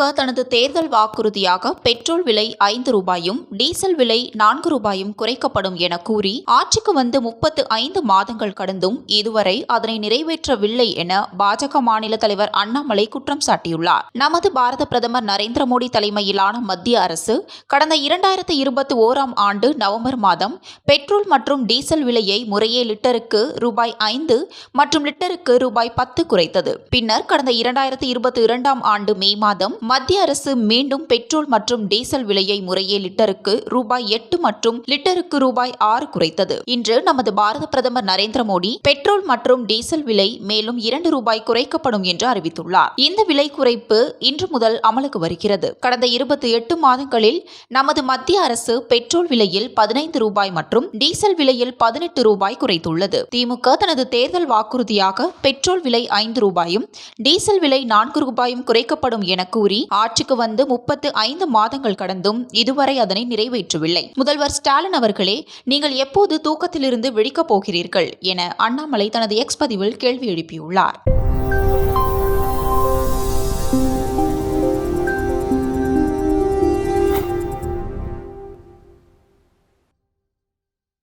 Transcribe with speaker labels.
Speaker 1: திமுக தனது தேர்தல் வாக்குறுதியாக பெட்ரோல் விலை ஐந்து ரூபாயும் டீசல் விலை நான்கு ரூபாயும் குறைக்கப்படும் என கூறி ஆட்சிக்கு வந்து முப்பத்து ஐந்து மாதங்கள் கடந்தும் இதுவரை அதனை நிறைவேற்றவில்லை என பாஜக மாநில தலைவர் அண்ணாமலை குற்றம் சாட்டியுள்ளார். நமது பாரத பிரதமர் நரேந்திர மோடி தலைமையிலான மத்திய அரசு கடந்த இரண்டாயிரத்து இருபத்தி ஓராம் ஆண்டு நவம்பர் மாதம் பெட்ரோல் மற்றும் டீசல் விலையை முறையே லிட்டருக்கு ரூபாய் ஐந்து மற்றும் லிட்டருக்கு ரூபாய் பத்து குறைத்தது. பின்னர் கடந்த இரண்டாயிரத்து இருபத்தி இரண்டாம் ஆண்டு மே மாதம் மத்திய அரசு மீண்டும் பெட்ரோல் மற்றும் டீசல் விலையை முறையே லிட்டருக்கு ரூபாய் எட்டு மற்றும் லிட்டருக்கு ரூபாய் ஆறு குறைத்தது. இன்று நமது பாரத பிரதமர் நரேந்திர மோடி பெட்ரோல் மற்றும் டீசல் விலை மேலும் இரண்டு ரூபாய் குறைக்கப்படும் என்று அறிவித்துள்ளார். இந்த விலை குறைப்பு இன்று முதல் அமலுக்கு வருகிறது. கடந்த இருபத்தி எட்டு மாதங்களில் நமது மத்திய அரசு பெட்ரோல் விலையில் பதினைந்து ரூபாய் மற்றும் டீசல் விலையில் பதினெட்டு ரூபாய் குறைத்துள்ளது. திமுக தனது தேர்தல் வாக்குறுதியாக பெட்ரோல் விலை ஐந்து ரூபாயும் டீசல் விலை நான்கு ரூபாயும் குறைக்கப்படும் என கூறி ஆட்சிக்கு வந்து முப்பத்து ஐந்து மாதங்கள் கடந்தும் இதுவரை அதனை நிறைவேற்றவில்லை. முதல்வர் ஸ்டாலின் அவர்களே நீங்கள் எப்போது தூக்கத்திலிருந்து விழிக்கப் போகிறீர்கள் என அண்ணாமலை தனது எக்ஸ் பதிவில் கேள்வி எழுப்பியுள்ளார்.